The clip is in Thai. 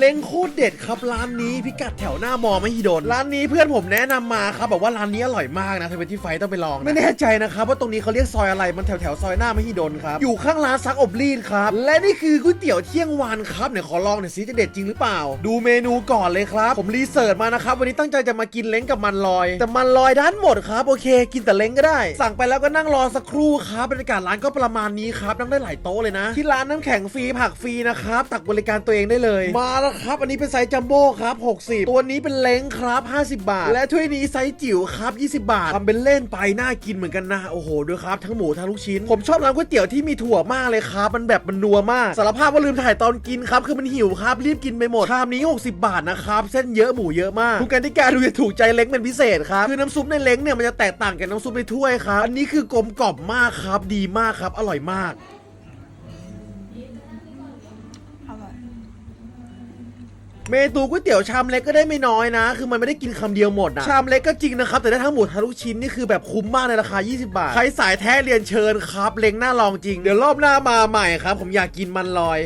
เล้งโคตรเด็ดครับร้านนี้พิกัดแถวหน้ามอไมหิดลร้านนี้เพื่อนผมแนะนำมาครับบอกว่าร้านนี้อร่อยมากนะเทเวนตี้ไฟต้องไปลองนะไม่แน่ใจนะครับว่าตรงนี้เขาเรียกซอยอะไรมันแถวแถวซอยหน้าไมหิดลครับอยู่ข้างร้านซักอบรีดครับและนี่คือก๋วยเตี๋ยวเที่ยงวันครับเนี่ยขอลองหน่อยสิจะเด็ดจริงหรือเปล่า ดูเมนูก่อนเลยครับผมรีเสิร์ชมานะครับวันนี้ตั้งใจจะมากินเล้งกับมันลอย แต่มันลอยด้านหมดครับโอเค กินแต่เล้งก็ได้ สั่งไปแล้วก็นั่งรอสักครู่ครับบรรยากาศร้านก็ประมาณนี้ครับนั่งได้หลายโต๊ะเลยนะ ที่ร้านน้ำแข็งฟรีผักฟรีนะครับตักบริการตัวเองได้เลยมาแล้วครับ อันนี้เป็นไซส์จัมโบ้ครับ 60 ตัวนี้เป็นเล้งครับ 50 บาท และถ้วยนี้ไซส์จิ๋วครับ 20 บาททำเป็นเล่นไปน่ากินเหมือนกันนะ โอ้โหดูครับ ทั้งหมูทั้งลูกชิ้น ผมชอบร้านก๋วยเตี๋ยวที่มีถั่วมากเลยครับ มันแบบมันนัวมาก สารภาพว่าลืมถ่ายตอนกินครับ คือมันหิวครับ รีบกินไปหมดชามนี้ 60 บาทนะครับ เส้นเยอะหมูเยอะมากทุกการที่การดูจะถูกใจเล้งเป็นพิเศษครับ คือน้ำซุปในเล้งเนี่ยมันจะแตกต่างกับน้ำซุปในถ้วยครับ อันนี้คือกลมกล่อมมากครับ ดีมากครับ อร่อยมาก เมนูก๋วยเตี๋ยวชามเล็กก็ได้ไม่น้อยนะ คือมันไม่ได้กินคำเดียวหมดนะชามเล็กก็จริงนะครับ แต่ได้ทั้งหมดทั้งลูกชิ้นนี่คือแบบคุ้มมากในราคา 20 บาท ใครสายแท้เรียนเชิญครับ เล็งหน้าลองจริง เดี๋ยวรอบหน้ามาใหม่ครับ ผมอยากกินมันลอย